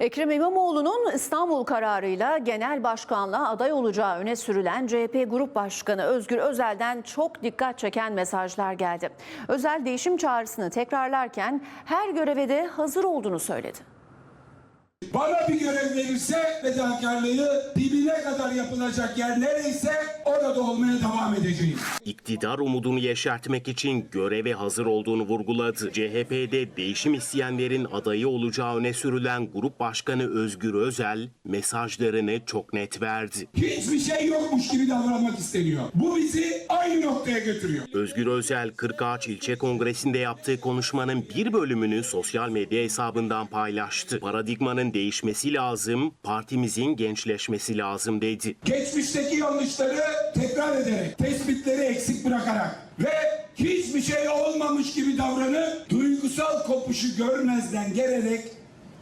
Ekrem İmamoğlu'nun İstanbul kararıyla genel başkanlığa aday olacağı öne sürülen CHP Grup Başkanı Özgür Özel'den çok dikkat çeken mesajlar geldi. Özel değişim çağrısını tekrarlarken her göreve de hazır olduğunu söyledi. Bana bir görev verirse fedakarlığı dibine kadar yapılacak yer nereyse orada olmaya devam edeceğim. İktidar umudunu yeşertmek için göreve hazır olduğunu vurguladı. CHP'de değişim isteyenlerin adayı olacağı öne sürülen Grup Başkanı Özgür Özel mesajlarını çok net verdi. Hiçbir şey yokmuş gibi davranmak isteniyor. Bu bizi aynı noktaya götürüyor. Özgür Özel Kırkağaç İlçe Kongresi'nde yaptığı konuşmanın bir bölümünü sosyal medya hesabından paylaştı. Paradigmanın değişmesi lazım, partimizin gençleşmesi lazım dedi. Geçmişteki yanlışları tekrar ederek, tespitleri eksik bırakarak ve hiçbir şey olmamış gibi davranıp duygusal kopuşu görmezden gelerek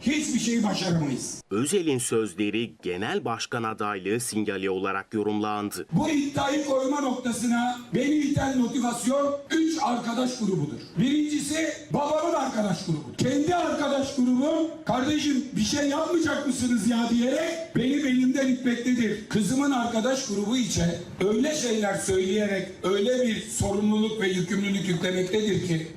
hiçbir şeyi başaramayız. Özel'in sözleri genel başkan adaylığı sinyali olarak yorumlandı. Bu iddiayı koyma noktasına beni iten motivasyon 3 arkadaş grubudur. Birincisi babamın arkadaş grubu. Kendi arkadaş grubum kardeşim bir şey yapmayacak mısınız ya diyerek beni benimden itmektedir. Kızımın arkadaş grubu içe öyle şeyler söyleyerek öyle bir sorumluluk ve yükümlülük yüklemektedir ki